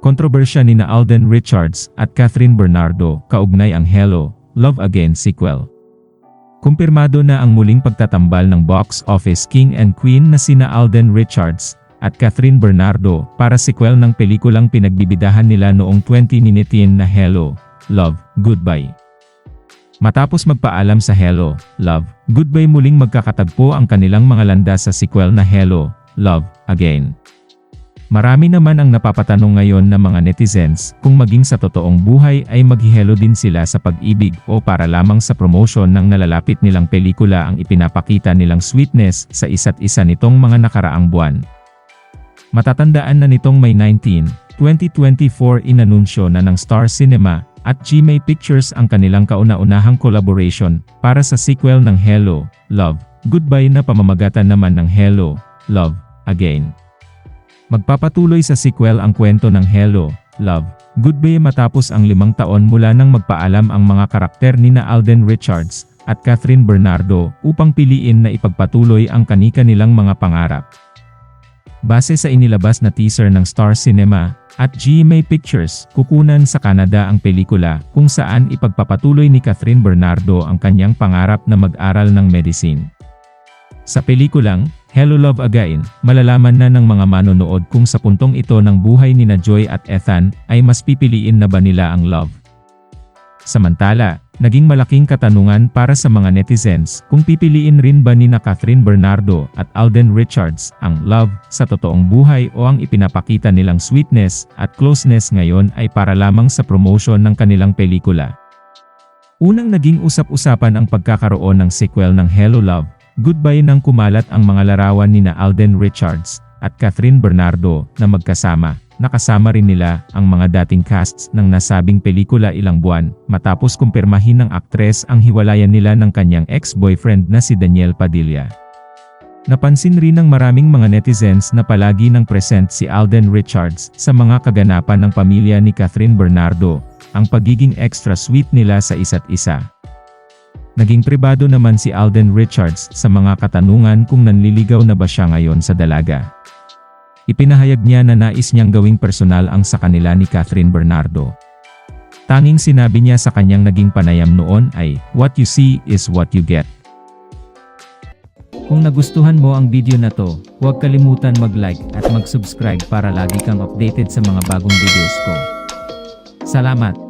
Kontrobersya ni na Alden Richards at Catherine Bernardo kaugnay ang Hello, Love Again sequel. Kumpirmado na ang muling pagtatambal ng box office king and queen na sina Alden Richards at Catherine Bernardo para sequel ng pelikulang pinagbibidahan nila noong 2019 na Hello, Love, Goodbye. Matapos magpaalam sa Hello, Love, Goodbye muling magkakatagpo ang kanilang mga landas sa sequel na Hello, Love, Again. Marami naman ang napapatanong ngayon ng mga netizens kung maging sa totoong buhay ay maghihelo din sila sa pag-ibig o para lamang sa promotion ng nalalapit nilang pelikula ang ipinapakita nilang sweetness sa isa't isa nitong mga nakaraang buwan. Matatandaan na nitong May 19, 2024 inanunsyo na ng Star Cinema at GMA Pictures ang kanilang kauna-unahang collaboration para sa sequel ng Hello, Love, Goodbye na pamamagatan naman ng Hello, Love, Again. Magpapatuloy sa sequel ang kwento ng Hello, Love, Goodbye matapos ang limang taon mula nang magpaalam ang mga karakter ni na Alden Richards at Catherine Bernardo upang piliin na ipagpatuloy ang kanika nilang mga pangarap. Base sa inilabas na teaser ng Star Cinema at GMA Pictures, kukunan sa Canada ang pelikula kung saan ipagpapatuloy ni Catherine Bernardo ang kanyang pangarap na mag-aral ng medicine. Sa pelikulang, Hello Love Again, malalaman na ng mga manonood kung sa puntong ito ng buhay ni na Joy at Ethan ay mas pipiliin na ba nila ang love. Samantala, naging malaking katanungan para sa mga netizens kung pipiliin rin ba ni na Catherine Bernardo at Alden Richards ang love sa totoong buhay o ang ipinapakita nilang sweetness at closeness ngayon ay para lamang sa promotion ng kanilang pelikula. Unang naging usap-usapan ang pagkakaroon ng sequel ng Hello Love, Goodbye nang kumalat ang mga larawan ni na Alden Richards at Catherine Bernardo na magkasama. Nakasama rin nila ang mga dating casts ng nasabing pelikula ilang buwan matapos kumpirmahin ng aktres ang hiwalayan nila ng kanyang ex-boyfriend na si Daniel Padilla. Napansin rin ng maraming mga netizens na palagi nang present si Alden Richards sa mga kaganapan ng pamilya ni Catherine Bernardo, ang pagiging extra sweet nila sa isa't isa. Naging pribado naman si Alden Richards sa mga katanungan kung nanliligaw na ba siya ngayon sa dalaga. Ipinahayag niya na nais niyang gawing personal ang sa kanila ni Catherine Bernardo. Tanging sinabi niya sa kanyang naging panayam noon ay, What you see is what you get. Kung nagustuhan mo ang video na to, huwag kalimutan mag-like at mag-subscribe para lagi kang updated sa mga bagong videos ko. Salamat!